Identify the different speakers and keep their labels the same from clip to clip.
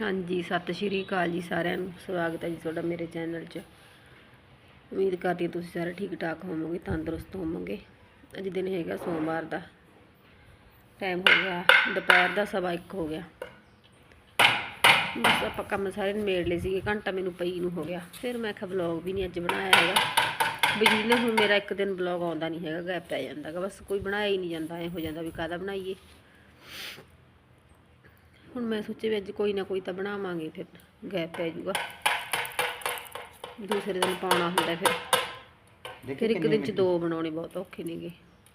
Speaker 1: ਹਾਂਜੀ, ਸਤਿ ਸ਼੍ਰੀ ਅਕਾਲ ਜੀ ਸਾਰਿਆਂ ਨੂੰ। ਸਵਾਗਤ ਹੈ ਜੀ ਤੁਹਾਡਾ ਮੇਰੇ ਚੈਨਲ 'ਚ। ਉਮੀਦ ਕਰਦੀ ਤੁਸੀਂ ਸਾਰੇ ਠੀਕ ਠਾਕ ਹੋਵੋਗੇ, ਤੰਦਰੁਸਤ ਹੋਵੋਗੇ। ਅੱਜ ਦਿਨ ਹੈਗਾ ਸੋਮਵਾਰ ਦਾ। ਟਾਈਮ ਹੋ ਗਿਆ, ਦੁਪਹਿਰ ਦਾ ਸਵਾ ਇੱਕ ਹੋ ਗਿਆ। ਬਸ ਆਪਾਂ ਕੰਮ ਸਾਰੇ ਨਿਬੇੜ ਲਏ ਸੀਗੇ, ਘੰਟਾ ਮੈਨੂੰ ਪਈ ਨੂੰ ਹੋ ਗਿਆ। ਫਿਰ ਮੈਂ ਕਿਹਾ ਵਲੌਗ ਵੀ ਨਹੀਂ ਅੱਜ ਬਣਾਇਆ ਹੈਗਾ। ਬਿਜਲੀ ਨੇ, ਹੁਣ ਮੇਰਾ ਇੱਕ ਦਿਨ ਵਲੌਗ ਆਉਂਦਾ ਨਹੀਂ ਹੈਗਾ ਗੈਪ ਪੈ ਜਾਂਦਾ ਗਾ ਬਸ ਕੋਈ ਬਣਾਇਆ ਹੀ ਨਹੀਂ ਜਾਂਦਾ ਐ ਹੋ ਜਾਂਦਾ ਵੀ ਕਾਹਦਾ ਬਣਾਈਏ। ਹੁਣ ਮੈਂ ਸੋਚਿਆ ਵੀ ਅੱਜ ਕੋਈ ਨਾ ਕੋਈ ਤਾਂ ਬਣਾਵਾਂਗੇ ਫਿਰ ਗੈਪ ਪੈ ਜਾਊਗਾ। ਦੂਸਰੇ ਦਿਨ ਪਾਉਣਾ ਹੁੰਦਾ ਫਿਰ। ਫਿਰ ਇੱਕ ਦਿਨ ਚ ਦੋ ਬਣਾਉਣੇ ਬਹੁਤ ਔਖੇ ਨੇਗੇ।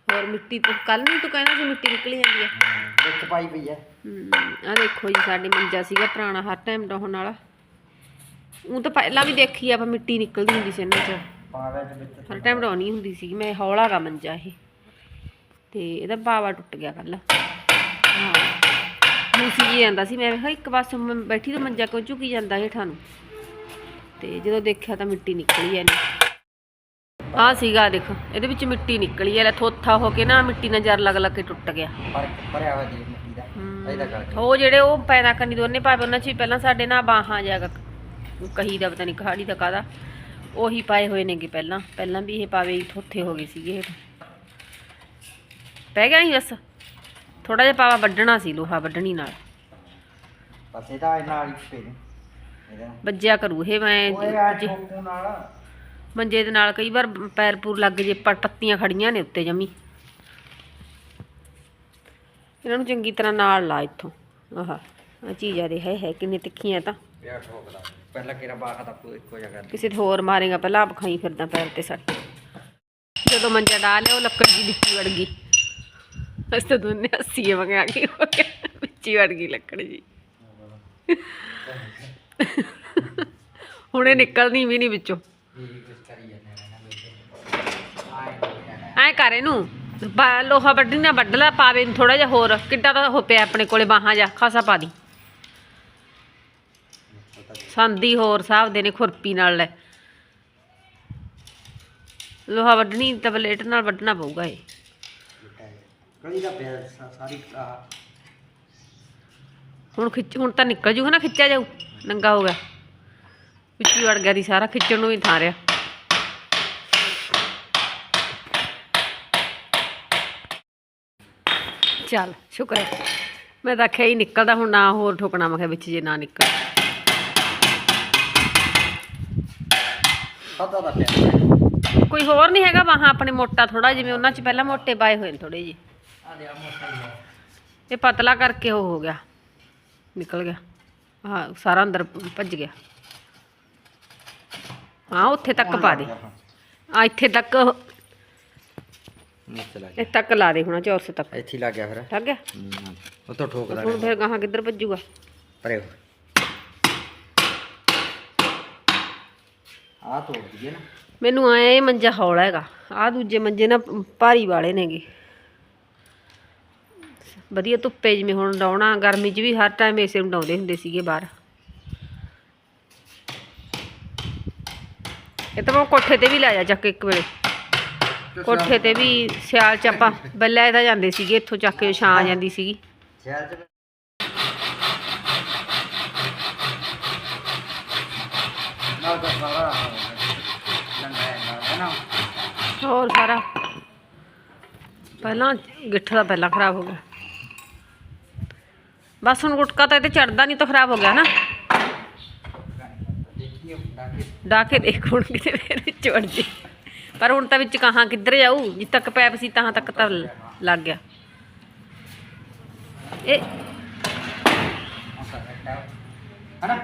Speaker 1: ਹੋਰ ਮਿੱਟੀ ਤੋਂ ਕੱਲ ਨੂੰ ਤੂੰ ਕਹਿਣਾ ਸੀ ਮਿੱਟੀ ਨਿਕਲੀ ਜਾਂਦੀ ਆ।
Speaker 2: ਵਿੱਚ ਪਾਈ ਪਈ ਹੈ
Speaker 1: ਆ ਦੇਖੋ ਜੀ ਸਾਡੇ ਮੰਜਾ ਸੀਗਾ ਪੁਰਾਣਾ ਹਰ ਟਾਈਮ ਡਾਉਣ ਵਾਲਾ। ਉਹ ਤਾਂ ਪਹਿਲਾਂ ਵੀ ਦੇਖੀ ਆ ਆਪਾਂ ਮਿੱਟੀ ਨਿਕਲਦੀ ਹੁੰਦੀ ਸੀ ਇਹਨਾਂ ਚ।
Speaker 2: ਪਾਵੇ ਦੇ ਵਿੱਚ
Speaker 1: ਹਰ ਟਾਈਮ ਡਾਉਣੀ ਹੁੰਦੀ ਸੀ ਮੈਂ ਹੌਲਾ ਗਾ ਮੰਜਾ ਇਹ। ਤੇ ਇਹਦਾ ਬਾਵਾ ਟੁੱਟ ਗਿਆ ਕੱਲ ਹਾਂ। ਮੂਸੀ ਜੀ ਆਂਦਾ ਸੀ। ਮੈਂ ਕਿਹਾ ਇੱਕ ਪਾਸੇ ਬੈਠੀ ਤਾਂ ਮੰਜਾ ਕਿਉਂ ਝੁਕੀ ਜਾਂਦਾ ਹੇਠਾਂ ਨੂੰ? ਤੇ ਜਦੋਂ ਦੇਖਿਆ ਤਾਂ ਮਿੱਟੀ ਨਿਕਲੀ ਐ ਆ ਸੀਗਾ ਦੇਖੋ ਇਹਦੇ ਵਿੱਚ ਮਿੱਟੀ ਨਿਕਲੀ ਐ। ਲੈ ਥੋਥਾ ਹੋ ਕੇ ਨਾ ਮਿੱਟੀ ਨਾਲ ਜਰ ਲੱਗ ਲੱਗ ਕੇ ਟੁੱਟ ਗਿਆ।
Speaker 2: ਪਰ ਭਰਿਆ ਹੋਇਆ ਜੀ ਮਿੱਟੀ ਦਾ। ਇਹਦਾ ਕਰਕੇ।
Speaker 1: ਉਹ ਜਿਹੜੇ ਉਹ ਪੈਦਾ ਕਰਨੀ ਦੋਨੇ ਪਾਏ ਉਹਨਾਂ ਚ ਪਹਿਲਾਂ ਸਾਡੇ ਨਾ ਬਾਹਾਂ ਜਾਗਾ ਕਹੀ ਦਾ ਪਤਾ ਨਹੀਂ ਕਹਾੜੀ ਦਾ ਕਾਦਾ ਉਹੀ ਪਾਏ ਹੋਏ ਨੇਗੇ ਪਹਿਲਾਂ। ਪਹਿਲਾਂ ਵੀ ਇਹ ਪਾਵੇ ਥੋਥੇ ਹੋ ਗਏ ਸੀਗੇ। ਪੈ ਗਿਆ ਨਹੀਂ ਬਸ। ਥੋੜਾ ਜਿਹਾ ਪਾਵਾ ਵੱਢਣਾ ਸੀ ਲੋਹਾ ਵੱਢਣੀ ਨਾਲ।
Speaker 2: ਬਸ ਇਹਦਾ ਪੇ ਇਹਦਾ।
Speaker 1: ਵੱਜਿਆ ਕਰੂ ਇਹ ਮੈਂ
Speaker 2: ਓਏ ਆ
Speaker 1: ਜੇ-
Speaker 2: ਠੋਕੂ ਨਾਲ।
Speaker 1: ਮੰਜੇ ਦੇ ਨਾਲ ਕਈ ਵਾਰ ਪੈਰ ਪੂਰ ਲੱਗ ਜੇ ਪ- ਪੱਤੀਆਂ ਖੜੀਆਂ ਨੇ ਉੱਤੇ ਜਮੀ। ਇਹਨਾਂ ਨੂੰ ਚੰਗੀ ਤਰ੍ਹਾਂ ਨਾਲ ਲਾ ਇੱਥੋਂ। ਆਹ ਆ ਚੀਜ਼ਾਂ ਦੇ ਹੈ ਹੈ ਕਿੰਨੇ ਤਿੱਖੀਆਂ ਤਾਂ।
Speaker 2: ਪਿਆ ਠੋਕਦਾ ਪਹਿਲਾਂ ਕਿਹੜਾ ਬਾਖਾ ਤਾਂ ਪੂ- ਇੱਕੋ ਜਗ੍ਹਾ ਤੇ
Speaker 1: ਕਿਸੇ ਤੇ ਹੋਰ ਮਾਰੇਗਾ ਪਹਿਲਾਂ ਆਪ ਖਾਈ ਫਿਰਦਾ ਪੈਰ ਤੇ ਸੱਟ। ਜਦੋਂ ਮੰਜਾ ਡਾ ਲਿਆ ਉਹ ਲੱਕੜ ਦੀ ਵਿੱਚੀ ਵੜ ਗਈ। ਅਸੀਂ ਤਾਂ ਦੋਨੇ ਹੱਸੀਏ ਮੰਗਾ ਕੇ ਹੋ ਗਿਆ ਵਿੱਚੀ ਵੜ ਗਈ ਲੱਕੜ ਜੀ। ਹੁਣੇ ਨਿਕਲਦੀ ਵੀ ਨਹੀਂ ਵਿੱਚੋਂ।
Speaker 2: ਇਹ ਕੁਝ
Speaker 1: ਐ ਕਰ ਇਹਨੂੰ। ਬਾ- ਲੋਹਾ ਵੱਢੀ ਨਾ ਵੱਢ ਲਾ, ਪਾਵੇ ਨੂੰ ਥੋੜਾ ਜਿਹਾ ਹੋਰ। ਕਿੱਡਾ ਤਾਂ ਹੋ ਪਿਆ ਆਪਣੇ ਕੋਲੇ ਬਾਹਾਂ ਜਾ ਖਾਸਾ ਪਾ ਦੀ। ਸੰਦੀ ਹੋਰ ਹਿਸਾਬ ਦੇ ਨੇ ਖੁਰਪੀ ਨਾਲ ਲੈ। ਲੋਹਾ ਵੱਢਣੀ ਤਾਂ ਬਲੇਟ ਨਾਲ ਵੱਢਣਾ ਪਊਗਾ ਇਹ।
Speaker 2: ਕਲੀ ਦਾ ਸਾ- ਸਾਰੀ ਆਹ
Speaker 1: ਹੁਣ ਖਿੱਚ ਹੁਣ ਤਾਂ ਨਿਕਲ ਜੂਗਾ ਨਾ ਖਿੱਚਿਆ ਜਾਊ। ਨੰਗਾ ਹੋ ਗਿਆ। ਹੀ ਵੜ ਗਿਆ ਦੀ ਸਾਰਾ ਖਿੱਚਣ ਨੂੰ ਵੀ ਥਾਂ ਰਿਹਾ। ਚੱਲ ਸ਼ੁਕਰ ਹੈ ਮੈਂ ਤਾਂ ਆਖਿਆ ਹੀ ਨਿਕਲਦਾ ਹੁਣ ਨਾ ਹੋਰ ਠੋਕਣਾ। ਮੈਂ ਕਿਹਾ ਵਿੱਚ ਜੇ ਨਾ ਨਿਕਲ।
Speaker 2: ਦਾ
Speaker 1: ਕੋਈ ਹੋਰ ਨਹੀਂ ਹੈਗਾ ਵਾਹਾਂ ਆਪਣੇ ਮੋਟਾ ਥੋੜਾ ਜਿਵੇਂ ਉਹਨਾਂ 'ਚ ਪਹਿਲਾਂ ਮੋਟੇ ਪਾਏ ਹੋਏ ਨੇ ਥੋੜੇ ਜਿਹੇ।
Speaker 2: ਆ ਆ
Speaker 1: ਇਹ ਪਤਲਾ ਕਰਕੇ ਉਹ ਹੋ ਗਿਆ। ਨਿਕਲ ਗਿਆ। ਹਾਂ ਸਾਰਾ ਅੰਦਰ ਭੱਜ ਗਿਆ। ਹਾਂ ਉੱਥੇ ਤੱਕ ਪਾ ਦੇ। ਆ ਇੱਥੇ ਤੱਕ
Speaker 2: ਨੀਚੇ ਲੱਗ
Speaker 1: ਇਹ ਤੱਕ ਲਾ ਦੇ ਹੁਣ ਚੌਰਸ ਤੱਕ।
Speaker 2: ਇੱਥੇ ਹੀ ਲੱਗ ਗਿਆ ਫਿਰ।
Speaker 1: ਲੱਗ ਗਿਆ?
Speaker 2: ਹਮ, ਉਹ ਤੋਂ ਠੋਕਦਾ
Speaker 1: ਹੁਣ ਫਿਰ ਗਾਹਾਂ ਕਿੱਧਰ ਭੱਜੂਗਾ?
Speaker 2: ਪਰੇ ਆ ਤੋੜ ਦਈਏ ਨਾ।
Speaker 1: ਮੈਨੂੰ ਆਇਆ ਇਹ ਮੰਜਾ ਹੌਲਾ ਹੈਗਾ। ਆ ਦੂਜੇ ਮੰਜੇ ਨਾ ਭਾਰੀ ਵਾਲੇ ਨੇਗੇ। ਵਧੀਆ ਧੁੱਪੇ ਜਿਵੇਂ ਹੁਣ ਡਾਉਣਾ ਗਰਮੀ 'ਚ ਵੀ ਹਰ ਟਾਈਮ ਏਸੇ ਨੂੰ ਡਾਉਂਦੇ ਹੁੰਦੇ ਸੀਗੇ ਬਾਹਰ। ਇਹ ਤਾਂ ਮੈਂ ਕੋਠੇ ਤੇ ਵੀ ਲੈ ਜਾ ਚੱਕ ਇੱਕ ਵੇਲੇ। ਕੋਠੇ ਤੇ ਵੀ ਸਿਆਲ ਚ ਆਪਾਂ ਬੱਲੇ ਇਹਦਾ ਜਾਂਦੇ ਸੀਗੇ ਇੱਥੋਂ ਚੱਕ ਕੇ ਛਾਂ ਆ ਜਾਂਦੀ ਸੀਗੀ।
Speaker 2: ਚ ਤਾਂ
Speaker 1: ਹੋਰ ਸਾਰਾ। ਪਹਿਲਾਂ ਗਿੱਠ ਦਾ ਪਹਿਲਾਂ ਖਰਾਬ ਹੋ ਗਿਆ। ਬਸ ਹੁਣ ਗੁਟਕਾ ਤਾਂ ਇਹਦੇ ਚੜਦਾ ਨਹੀਂ ਤਾਂ ਖਰਾਬ ਹੋ ਗਿਆ ਨਾ।
Speaker 2: ਦੇਖੀਏ ਕੇ
Speaker 1: ਦੇਖ ਹੁਣ ਕਿਤੇ ਫੇਰ ਵਿੱਚ ਵੜ ਪਰ ਹੁਣ ਤਾਂ ਵਿੱਚ ਕਹਾਂ ਕਿੱਧਰ ਜਾਊ ਜਿੱਥੇ ਤੱਕ ਪੈਪ ਸੀ ਤਾਂ ਤੱਕ ਤਾਂ ਲੱਗ ਗਿਆ। ਇਹ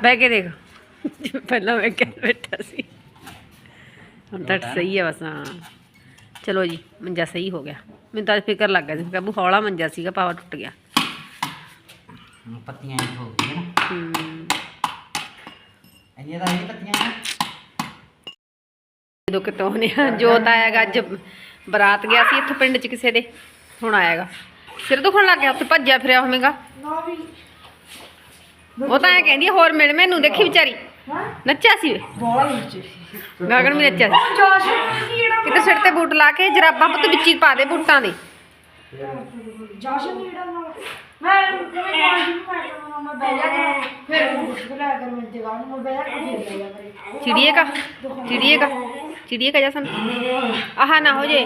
Speaker 1: ਬਹਿ ਕੇ ਦੇਖ। ਪਹਿਲਾਂ ਮੈਂ ਕਹਿ ਬੈਠਾ ਸੀ। ਹੁਣ ਤਾਂ ਸਹੀ ਹੈ ਬਸ, ਹਾਂ। ਚਲੋ ਜੀ, ਮੰਜਾ ਸਹੀ ਹੋ ਗਿਆ। ਮੈਨੂੰ ਤਾਂ ਫਿਕਰ ਲੱਗ ਗਿਆ ਸੀ ਕਾਬੂ ਹੌਲਾ ਮੰਜਾ ਸੀਗਾ, ਪਾਵਾ ਟੁੱਟ ਗਿਆ।
Speaker 2: ਹੁਣ ਪੱਤੀਆਂ ਹੀ ਹੋ ਗਈਆਂ ਨਾ।
Speaker 1: ਹੂੰ।
Speaker 2: ਇੰਨੀਆਂ ਤਾਂ ਇਹ ਪੱਤੀਆਂ ਨੇ।
Speaker 1: ਜਦੋਂ ਕਿਤੋਂ ਨੇ ਜੋਤ ਆਇਆਗਾ ਅੱਜ ਬਰਾਤ ਗਿਆ ਸੀ ਇੱਥੋਂ ਪਿੰਡ 'ਚ ਕਿਸੇ ਦੇ ਹੁਣ ਆਏਗਾ ਸਿਰ ਦੁਖਣ ਲੱਗ ਗਿਆ ਉੱਥੇ ਭੱਜਿਆ ਫਿਰਿਆ ਹੋਵੇਗਾ। ਉਹ ਤਾਂ ਐ ਕਹਿੰਦੀ ਆ, ਹੋਰ ਮਿਲ ਮੈਨੂੰ ਦੇਖੀ ਵਿਚਾਰੀ। ਨੱਚਿਆ ਸੀ ਵੇ। ਗਗਨ ਵੀ ਨੱਚਿਆ ਸੀ। ਕਿਤੇ ਸਿਰ ਤੇ ਬੂਟ ਲਾ ਕੇ ਜਰਾਬਾਂ ਪੁੱਤ ਵਿੱਚ ਹੀ ਪਾ ਦੇ ਬੂਟਾਂ ਦੇ। चिड़िए का चिड़िए का चिड़िए का जैसा। आहा ना हो जे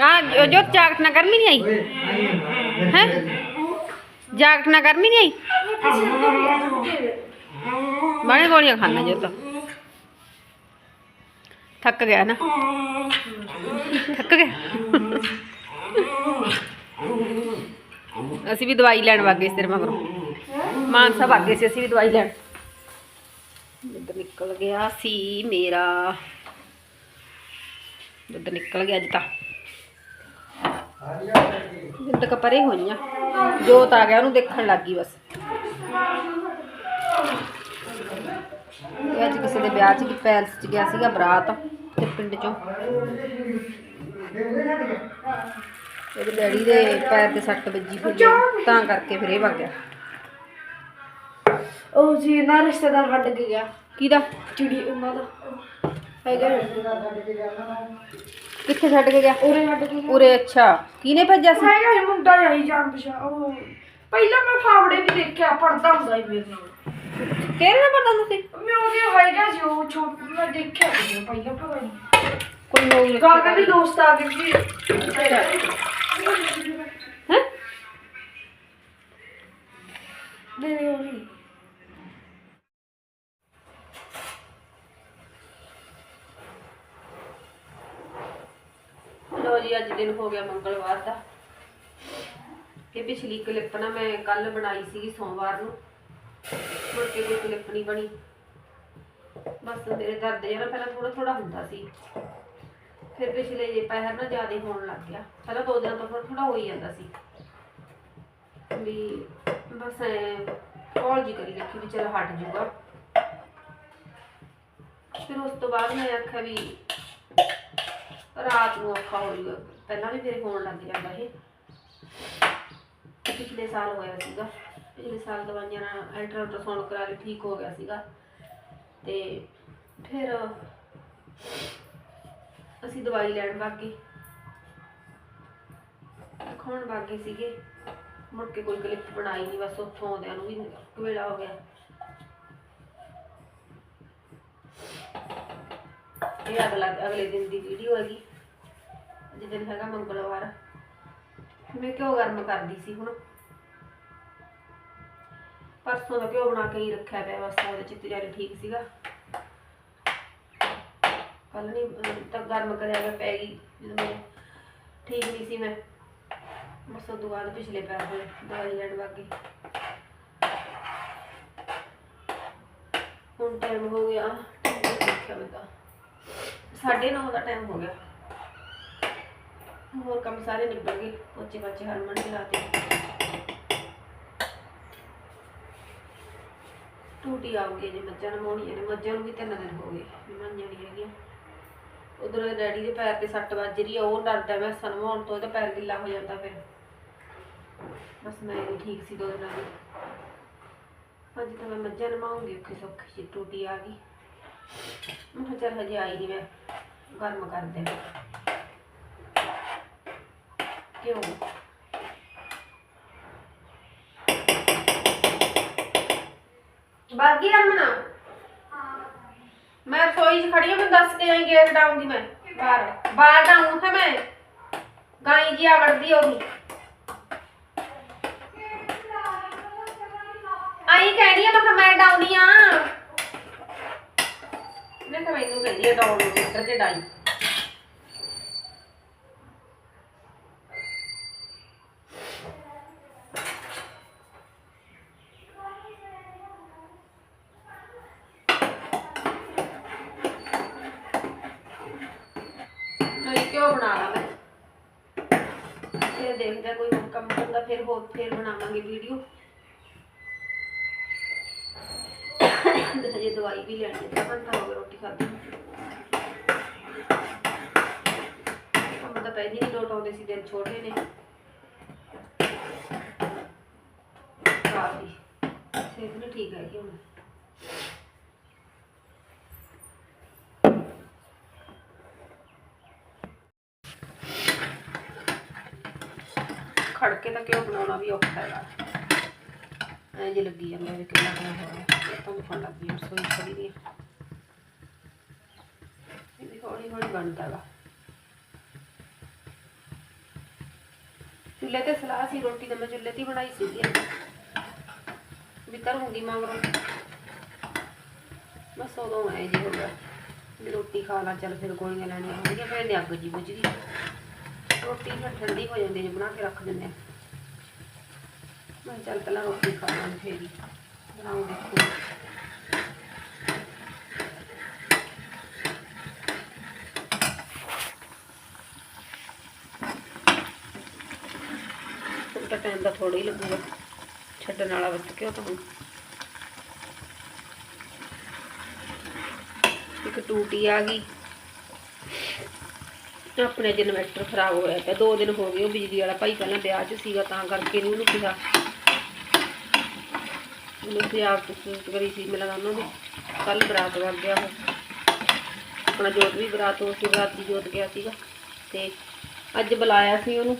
Speaker 1: हाँ जो जागत ना गर्मी नहीं आई? है? जागत ना गर्मी नहीं आई? बड़े गोलियाँ खाना जो तो। थक गया ना? थक गया? ਅਸੀਂ ਵੀ ਦਵਾਈ ਲੈਣ ਵਾਗੇ ਤੇਰੇ ਮਗਰੋਂ। ਮਾਨਸਾ ਵਾਗੇ ਸੀ ਅਸੀਂ ਵੀ ਦਵਾਈ ਲੈਣ। ਦੁੱਧ ਨਿਕਲ ਗਿਆ ਸੀ ਮੇਰਾ। ਦੁੱਧ ਨਿਕਲ ਗਿਆ ਅੱਜ ਤਾਂ। ਦੁੱਧ ਕਪਰੇ ਹੋਈਆਂ ਜੋਤ ਆ ਗਿਆ, ਉਹਨੂੰ ਦੇਖਣ ਲੱਗ ਗਈ ਬਸ। ਅੱਜ ਕਿਸੇ ਦੇ ਵਿਆਹ 'ਚ ਕਿ ਪੈਲਸ 'ਚ ਗਿਆ ਸੀਗਾ ਬਰਾਤ ਤੇ ਪਿੰਡ 'ਚੋਂ। ਇਹਦੇ ਡੈਡੀ ਦੇ ਪੈਰ ਤੇ ਸੱਟ ਵੱਜੀ ਹੋਈ ਆ, ਤਾਂ ਕਰਕੇ ਫਿਰ ਇਹ ਵਗ ਗਿਆ।
Speaker 3: ਉਹ ਜੀ ਨਾ ਰਿਸ਼ਤੇਦਾਰ ਕੇ ਗਿਆ।
Speaker 1: ਕਿਹਦਾ?
Speaker 3: ਚਿੜੀ ਉਹਨਾਂ ਦਾ। ਹੈਗਾ
Speaker 1: ਕਿੱਥੇ ਛੱਡ ਕੇ ਗਿਆ?
Speaker 3: ਉਰੇ ਕੇ ਗਿਆ।
Speaker 1: ਉਰੇ ਅੱਛਾ। ਕਿਹਨੇ ਭੇਜਿਆ ਸੀ?
Speaker 3: ਹੈਗਾ ਇਹ ਮੁੰਡਾ ਜਾਈ ਜਾਣ ਪਛਾ ਉਹ ਪਹਿਲਾਂ ਮੈਂ ਫਾਵੜੇ ਵੀ ਦੇਖਿਆ ਪੜਦਾ ਹੁੰਦਾ ਸੀ ਮੇਰੇ ਨਾਲ।
Speaker 1: ਤੇਰੇ ਨਾਲ ਪਤਾ ਨਹੀਂ
Speaker 3: ਮੈਂ ਉਹਦੇ ਹੈਗਾ ਸੀ ਉਹ ਛੋਟ ਮੈਂ ਦੇਖਿਆ ਸੀ ਪਹਿਲਾਂ ਪਤਾ ਨਹੀਂ
Speaker 1: ਕੋਈ ਹੋਊ
Speaker 3: ਕਾਕਾ ਦੇ ਦੋਸਤ ਆ ਗਏ ਸੀ।
Speaker 1: ਹੈ?
Speaker 3: ਦੇ ਦੇ ਉਹਦੀ
Speaker 1: ਲੋ ਜੀ, ਅੱਜ ਦਿਨ ਹੋ ਗਿਆ ਮੰਗਲਵਾਰ ਦਾ। ਇਹ ਪਿਛਲੀ ਕਲਿੱਪ ਨਾ ਮੈਂ ਕੱਲ ਬਣਾਈ ਸੀਗੀ ਸੋਮਵਾਰ ਨੂੰ। ਮੁੜ ਕੇ ਕੋਈ ਕਲਿੱਪ ਨਹੀਂ ਬਣੀ। ਬਸ ਮੇਰੇ ਦਰਦ ਜਿਹੜਾ ਪਹਿਲਾਂ ਥੋੜਾ ਥੋੜਾ ਹੁੰਦਾ ਸੀ। ਫਿਰ ਪਿਛਲੇ ਜੇ ਪੈਰ ਨਾ ਜ਼ਿਆਦਾ ਹੋਣ ਲੱਗ ਗਿਆ। ਪਹਿਲਾਂ ਦੋ ਦਿਨਾਂ ਤੋਂ ਥੋੜਾ ਥੋੜਾ ਹੋ ਜਾਂਦਾ ਸੀ। ਵੀ ਬਸ ਹੌਲ ਜੀ ਕਰੀ ਰੱਖੀ ਵੀ ਚਲ ਹਟ ਜੂਗਾ। ਫਿਰ ਉਸ ਤੋਂ ਬਾਅਦ ਮੈਂ ਆਖਿਆ ਵੀ ਰਾਤ ਨੂੰ ਔਖਾ ਹੋ ਜੂਗਾ। ਪਹਿਲਾਂ ਵੀ ਮੇਰੇ ਹੋਣ ਲੱਗ ਜਾਂਦਾ ਇਹ। ਪਿਛਲੇ ਸਾਲ ਹੋਇਆ ਸੀਗਾ। ਪਿਛਲੇ ਸਾਲ ਦਵਾਈਆਂ ਨਾਲ ਅਲਟਰਾਸਾਊਂਡ ਕਰਾ ਕੇ ਠੀਕ ਹੋ ਗਿਆ ਸੀਗਾ। ਤੇ ਫਿਰ ਅਸੀਂ ਦਵਾਈ ਲੈਣ ਵਾਗੇ ਖਾਣ ਵਾਗੇ ਸੀਗੇ। ਮੁੜ ਕੇ ਕੋਈ ਕਲਿੱਪ ਬਣਾਈ ਨਹੀਂ ਬਸ ਉੱਥੋਂ ਆਉਂਦਿਆਂ ਨੂੰ ਵੀ ਕਵੇਲਾ ਹੋ ਗਿਆ। ਇਹ ਅਗਲਾ ਅਗਲੇ ਦਿਨ ਦੀ ਵੀਡੀਓ ਹੈਗੀ। ਜਿਸ ਦਿਨ ਹੈਗਾ ਮੰਗਲਵਾਰ। ਮੈਂ ਕਿਉਂ ਗਰਮ ਕਰਦੀ ਸੀ ਹੁਣ। ਪਰਸੋਂ ਦਾ ਘਿਓ ਬਣਾ ਕੇ ਹੀ ਰੱਖਿਆ ਪਿਆ, ਬਸ ਉਹਦੇ ਚ ਤਿਆਰੀ ਠੀਕ ਸੀਗਾ। ਕੱਲ ਨਹੀਂ ਅਹ ਗਰਮ ਕਰਿਆ ਗਿਆ ਪੈ ਗਈ, ਜਦੋਂ ਮੈਂ ਠੀਕ ਨਹੀਂ ਸੀ ਮੈਂ। ਬਸ ਉਹ ਬਾਅਦ ਪਿਛਲੇ ਪੈਰ ਦੇ ਦਵਾਈ ਲੈਣ ਵਾਗੀ ਹੁਣ ਟਾਈਮ ਹੋ ਗਿਆ ਦੇਖਿਆ ਮੈਂ ਤਾਂ। ਸਾਢੇ ਨੌ ਦਾ ਟਾਈਮ ਹੋ ਗਿਆ। ਹੋਰ ਕੰਮ ਸਾਰੇ ਨਿਬੜ ਗਏ, ਪੋਚੇ ਪਾਚੇ ਹਰਮਨ ਨੇ ਲਾਤੇ ਟੂਟੀ ਆਉਗੀ ਜੇ ਮੱਝਾਂ ਨਮਾਉਣੀਆਂ ਨੇ, ਮੱਝਾਂ ਨੂੰ ਵੀ ਤਿੰਨ ਦਿਨ ਹੋ ਗਏ ਨਮਾਈਆਂ ਨਹੀਂ ਹੈਗੀਆਂ। ਉਧਰ ਡੈਡੀ ਦੇ ਪੈਰ ਤੇ ਸੱਟ ਵੱਜ ਰਹੀ ਆ, ਉਹ ਡਰਦਾ ਮੈਂ ਸਨਮਾਉਣ ਤੋਂ ਇਹਦਾ ਪੈਰ ਗਿੱਲਾ ਹੋ ਜਾਂਦਾ ਫਿਰ। ਬਸ ਮੈਂ ਨਹੀਂ ਠੀਕ ਸੀ ਦੋ ਦਿਨਾਂ ਦੀ। ਅੱਜ ਤਾਂ ਮੈਂ ਮੱਝਾਂ ਨਮਾਉਂਗੀ, ਔਖੀ ਸੌਖੀ ਜੀ ਟੂਟੀ ਆ ਗਈ। ਮੈਂ ਚੱਲ ਹਜੇ ਆਈ ਨਹੀਂ ਮੈਂ, ਗਰਮ ਕਰ ਦੇ ਕਿਉਂ? ਬਾਗੀ ਰਮਣਾ ਮੈਂ ਰਸੋਈ 'ਚ ਖੜੀ ਹਾਂ ਮੈਂ ਦੱਸ ਕੇ ਆਈ ਗੇਟ ਡਾਊਨ ਮੈਂ। ਬਾਹਰ। ਬਾਹਰ ਡਾਊਨ ਹੈ ਮੈਂ। ਗਾਈ ਜੀ ਆ ਉਹਦੀ। ਆਈ ਕਹਿ ਰਹੀ ਆ, ਮੈਂ ਕਿਹਾ ਮੈਂ ਡਾਉਣੀ ਆ। ਮੈਂ ਕਿਹਾ ਮੈਨੂੰ ਕਹਿੰਦੀ ਆ, ਡਾਉਣ ਨੂੰ ਇੱਧਰ ਕੇ ਡਾਈ ਨਹੀਂ ਕਿਉਂ ਬਣਾ ਲਾ ਮੈਂ ਫਿਰ ਦੇਖਦੇ ਹਾਂ ਕੋਈ ਹੋਰ ਕੰਮ ਹੁੰਦਾ ਫਿਰ ਹੋਰ ਫਿਰ ਬਣਾਵਾਂਗੇ ਵੀਡੀਓ ਹਜੇ ਦਵਾਈ ਵੀ ਲੈਣੀ ਹੈ ਘੰਟਾ ਹੋ ਗਿਆ ਰੋਟੀ ਖਾਧੀ। ਤਾਂ ਪਹਿਲੀ ਨਹੀਂ ਲੋਟ ਆਉਂਦੇ ਸੀ ਦਿਨ ਛੋਟੇ ਨੇ। ਕਾਫੀ। ਸਿਹਤ ਨਹੀਂ ਠੀਕ ਹੈਗੀ ਹੁਣ? ਖੜ ਕੇ ਤਾਂ ਕਿਉਂ ਬਣਾਉਣਾ ਵੀ ਔਖਾ ਹੈਗਾ। ਐਂ ਜੇ ਲੱਗੀ ਜਾਂਦਾ ਵੀ ਕਿੰਨਾ ਕਿੰਨਾ ਹੋਇਆ ਤਾਂ ਦੁਖਣ ਲੱਗ ਗਈ, ਰਸੋਈ ਖੜੀ ਦੀ ਇਹ ਵੀ ਹੌਲੀ ਹੌਲੀ ਬਣਦਾ ਹੈਗਾ ਚੁੱਲ੍ਹੇ ਤੇ ਸਲਾਹ ਸੀ, ਰੋਟੀ ਤਾਂ ਮੈਂ ਚੁੱਲ੍ਹੇ ਤੇ ਬਣਾਈ ਸੀਗੀ। ਵੀ ਕਰੂੰਗੀ ਮਗਰੋਂ। ਬਸ ਉਦੋਂ ਐ ਜੀ ਹੋ ਗਿਆ ਵੀ ਰੋਟੀ ਖਾ ਲਾ, ਚੱਲ ਫਿਰ ਗੋਲੀਆਂ ਲੈਣੀਆਂ ਹੁੰਦੀਆਂ, ਫਿਰ ਅੱਗ ਜੀ ਬੁਝ ਗਈ। ਰੋਟੀ ਫਿਰ ਠੰਡੀ ਹੋ ਜਾਂਦੀ, ਜੇ ਬਣਾ ਕੇ ਰੱਖ ਦਿੰਦੇ ਆ। ਮੈਂ ਚੱਲ ਪਹਿਲਾਂ ਰੋਟੀ ਖਾ ਲਾਂ ਫਿਰ ਹੀ ਦੇਖੋ। ਤਾਂ ਟਾਈਮ ਦਾ ਥੋੜਾ ਹੀ ਲੱਗੂਗਾ। ਛੱਡਣ ਵਾਲਾ ਬਸ ਕਿਉਂ ਤਾਂ ਇੱਕ ਟੂਟੀ ਆ ਗਈ। ਆਪਣੇ ਅੱਜ ਇਨਵਰਟਰ ਖਰਾਬ ਹੋਇਆ ਪਿਆ। ਦੋ ਦਿਨ ਹੋ ਗਏ ਉਹ ਬਿਜਲੀ ਵਾਲਾ ਭਾਈ ਪਹਿਲਾਂ ਵਿਆਹ 'ਚ ਸੀਗਾ, ਤਾਂ ਕਰਕੇ ਨੀ ਉਹਨੂੰ ਕਿਹਾ। ਉਹਨੂੰ ਪੰਜਾਬ ਤੋਂ ਕਰੀ ਸੀ ਮਿਲਣਾ ਉਹਨਾਂ ਦੀ। ਕੱਲ ਬਰਾਤ ਵਗ ਗਿਆ ਉਹ। ਆਪਣਾ ਜੋਤ ਵੀ ਬਰਾਤ ਉਸ ਬਰਾਤ ਦੀ ਜੋਤ ਗਿਆ ਸੀਗਾ। ਤੇ ਅੱਜ ਬੁਲਾਇਆ ਸੀ ਉਹਨੂੰ।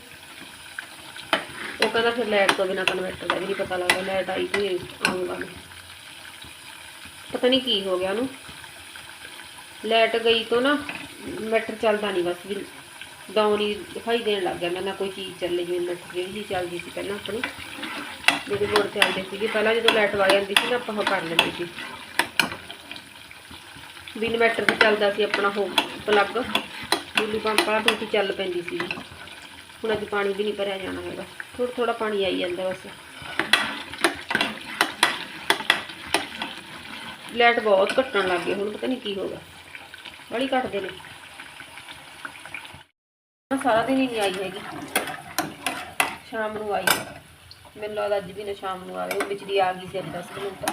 Speaker 1: ਉਹ ਕਹਿੰਦਾ ਫਿਰ ਲਾਈਟ ਤੋਂ ਬਿਨਾ ਕਨਵਰਟਰ ਦਾ ਵੀ ਨਹੀਂ ਪਤਾ ਲੱਗਦਾ ਲਾਈਟ ਆਈ ਕਿ ਆਊਗਾ ਨਹੀਂ ਪਤਾ ਨਹੀਂ ਕੀ ਹੋ ਗਿਆ ਉਹਨੂੰ। ਲਾਈਟ ਗਈ ਤੋਂ ਨਾ ਇਨਵਰਟਰ ਚੱਲਦਾ ਨਹੀਂ ਬਸ ਵੀ ਡਾਊਨ ਹੀ ਦਿਖਾਈ ਦੇਣ ਲੱਗ ਗਿਆ ਨਾ ਕੋਈ ਚੀਜ਼ ਚੱਲੇ ਜਿਵੇਂ ਇਨਵਰਟਰ ਜਿਹੜੀ ਚੀਜ਼ ਚੱਲਦੀ ਸੀ ਪਹਿਲਾਂ ਆਪਣੀ। ਜਿਹੜੇ ਬੋਰਡ ਆਉਂਦੇ ਸੀਗੇ। ਪਹਿਲਾਂ ਜਦੋਂ ਲਾਈਟ ਵਗ ਜਾਂਦੀ ਸੀ ਨਾ, ਆਪਾਂ ਉਹ ਕਰ ਲੈਂਦੇ ਸੀ। ਵੀ ਇਨਵਰਟਰ ਤੇ ਚੱਲਦਾ ਸੀ ਆਪਣਾ ਉਹ ਪਲੱਗ ਬਿਜਲੀ ਪੰਪ ਵਾਲਾ ਟੂਟੀ ਚੱਲ ਪੈਂਦੀ ਸੀ। ਹੁਣ ਅੱਜ ਪਾਣੀ ਵੀ ਨਹੀਂ ਭਰਿਆ ਜਾਣਾ ਹੈਗਾ। ਥੋੜਾ ਥੋੜਾ ਪਾਣੀ ਆਈ ਜਾਂਦਾ ਬਸ। ਲਾਈਟ ਬਹੁਤ ਘਟਣ ਲੱਗ ਗਈ। ਹੁਣ ਪਤਾ ਨਹੀਂ ਕੀ ਹੋ ਗਿਆ। ਬੜੀ ਘਟਦੇ ਨੇ। ਸਾਰਾ ਦਿਨ ਹੀ ਨਹੀਂ ਆਈ ਹੈਗੀ। ਸ਼ਾਮ ਨੂੰ ਆਈ। ਮੈਨੂੰ ਲੱਗਦਾ ਅੱਜ ਵੀ ਨਾ ਸ਼ਾਮ ਨੂੰ ਆਵੇ, ਉਹ ਬਿਜਲੀ ਆ ਗਈ ਸੀ 10 ਮਿੰਟ।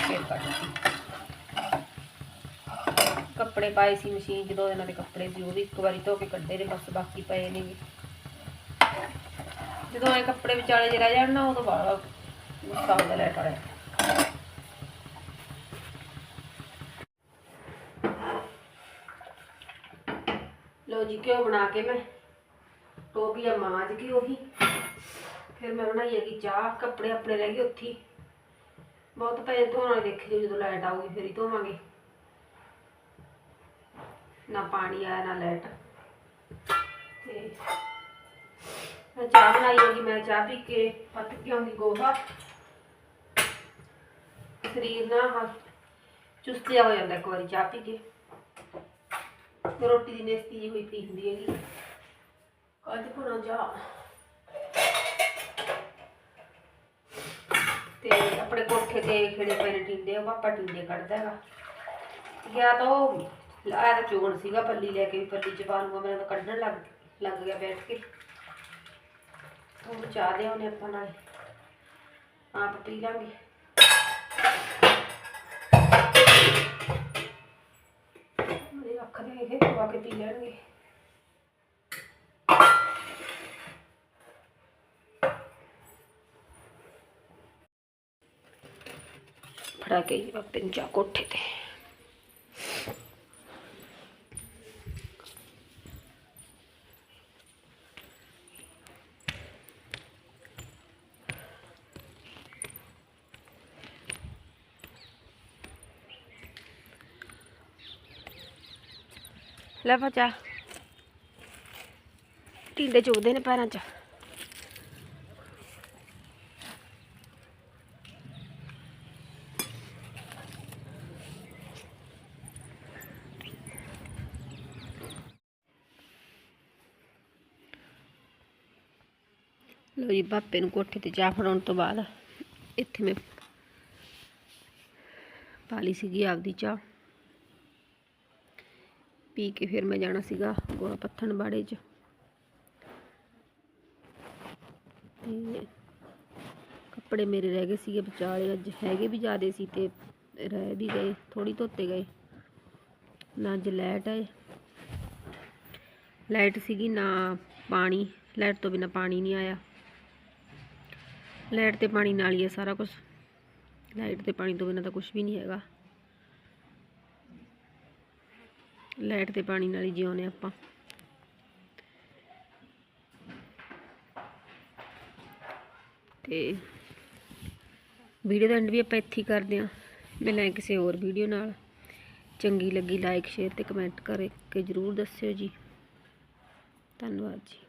Speaker 1: ਫੇਰ ਕੱਟ ਕੱਪੜੇ ਪਾਏ ਸੀ ਮਸ਼ੀਨ, ਜਦੋਂ ਦੋ ਦੇ ਕੱਪੜੇ ਸੀ, ਉਹ ਵੀ ਇੱਕ ਵਾਰੀ ਧੋ ਕੇ ਕੱਢੇ ਨੇ, ਬਸ ਬਾਕੀ ਪਏ ਨੇ ਜਦੋਂ ਐ ਕੱਪੜੇ ਵਿਚਾਲੇ ਜਿਹੇ ਰਹਿ ਜਾਣ ਨਾ, ਉਦੋਂ ਬਾਅਦ ਗੁੱਸਾ ਆਉਂਦਾ ਲੈ ਵਾਲਿਆ ਲੋ ਜੀ, ਘਿਓ ਬਣਾ ਕੇ ਮੈਂ ਟੋਪੀਆ ਮਾਜ ਕੇ ਉਹੀ ਫਿਰ ਮੈਂ ਬਣਾਈ ਹੈਗੀ ਚਾਹ, ਕੱਪੜੇ ਆਪਣੇ ਰਹਿ ਗਏ ਉੱਥੇ ਬਹੁਤ ਪਏ ਧੋਣ ਵਾਲੇ ਦੇਖੇ ਜੋ ਜਦੋਂ ਲਾਈਟ ਆਊਗੀ, ਫਿਰ ਹੀ ਧੋਵਾਂਗੇ। ਨਾ ਪਾਣੀ ਆਇਆ, ਨਾ ਲਾਈਟ ਤੇ ਮੈਂ ਚਾਹ ਬਣਾਈ ਹੈਗੀ, ਮੈਂ ਚਾਹ ਪੀ ਕੇ ਪੱਤ ਕੇ ਗੋਹਾ। ਸਰੀਰ ਨਾ ਆਹ ਚੁਸਤ ਹੋ ਜਾਂਦਾ ਇੱਕ ਵਾਰੀ ਚਾਹ ਪੀ ਕੇ। ਰੋਟੀ ਦੀ ਨੇਸਤੀ ਜਿਹੀ ਹੋਈ ਪੀ ਹੁੰਦੀ ਹੈਗੀ। ਅੱਜ ਕੋਣਾ ਜਾ ਤੇ ਆਪਣੇ ਕੋਠੇ ਤੇ ਖਿੜੇ ਪਏ ਨੇ ਟਿੰਡੇ, ਉਹ ਪਾਪਾ ਟਿੰਡੇ ਕੱਢਦਾ ਹੈਗਾ। ਗਿਆ ਤਾਂ ਉਹ ਆਇਆ ਤਾਂ ਚੋਣ ਸੀਗਾ ਪੱਲੀ ਲੈ ਕੇ ਵੀ ਪੱਲੀ ਚ ਪਾ ਮੇਰਾ ਤਾਂ ਕੱਢਣ ਲੱਗ ਲੱਗ ਗਿਆ ਬੈਠ ਕੇ। ਉਹ ਚਾਹ ਦੇ ਉਹਨੇ ਆਪਾਂ ਨਾਲ। ਆਪ ਪੀ ਲਾਂਗੇ। ਮੇਰੇ ਅੱਖ ਦੇ ਇਹ ਪਵਾ ਕੇ ਪੀ ਲੈਣਗੇ। ਫੜਾ ਕੇ ਜੀ ਬਾਪੇ ਨੂੰ ਜਾ ਕੋਠੇ ਤੇ। ਲੈ ਫਚਾ ਟਿੰਡੇ ਚੁਗਦੇ ਨੇ ਪੈਰਾਂ 'ਚ ਲੋ ਜੀ ਪਾਪੇ ਨੂੰ ਕੋਠੇ ਤੇ ਚਾਹ ਫੜਾਉਣ ਤੋਂ ਬਾਅਦ ਇੱਥੇ ਮੈਂ ਪਾਲੀ ਸੀਗੀ ਆਪਦੀ ਚਾਹ। ਪੀ ਕੇ ਫਿਰ ਮੈਂ ਜਾਣਾ ਸੀਗਾ ਗੋਹਾ ਪੱਥਣ ਬਾੜੇ 'ਚ। ਤੇ ਕੱਪੜੇ ਮੇਰੇ ਰਹਿ ਗਏ ਸੀਗੇ ਵਿਚਾਲੇ, ਅੱਜ ਹੈਗੇ ਵੀ ਜ਼ਿਆਦੇ ਸੀ ਤੇ ਰਹਿ ਵੀ ਗਏ ਥੋੜੀ ਧੋਤੇ ਗਏ। ਨਾ ਅੱਜ ਲਾਈਟ ਆਏ। ਲਾਈਟ ਸੀਗੀ ਨਾ ਪਾਣੀ, ਲਾਈਟ ਤੋਂ ਬਿਨਾ ਪਾਣੀ ਨਹੀਂ ਆਇਆ। ਲਾਈਟ ਤੇ ਪਾਣੀ ਨਾਲ ਹੀ ਹੈ ਸਾਰਾ ਕੁਝ ਲਾਈਟ ਤੇ ਪਾਣੀ ਤੋਂ ਬਿਨਾਂ ਤਾਂ ਕੁਝ ਵੀ ਨਹੀਂ ਹੈਗਾ। ਲਾਈਟ ਤੇ ਪਾਣੀ ਨਾਲ ਹੀ ਜਿਉਂਦੇ ਆਪਾਂ। ਤੇ ਵੀਡੀਓ ਦਾ ਐਂਡ ਵੀ ਆਪਾਂ ਇੱਥੇ ਹੀ ਕਰਦੇ ਹਾਂ। ਮਿਲਾਂ ਕਿਸੇ ਹੋਰ ਵੀਡੀਓ ਨਾਲ। ਚੰਗੀ ਲੱਗੀ ਲਾਈਕ ਸ਼ੇਅਰ ਤੇ ਕਮੈਂਟ ਕਰਕੇ ਜ਼ਰੂਰ ਦੱਸਿਓ ਜੀ। ਧੰਨਵਾਦ ਜੀ।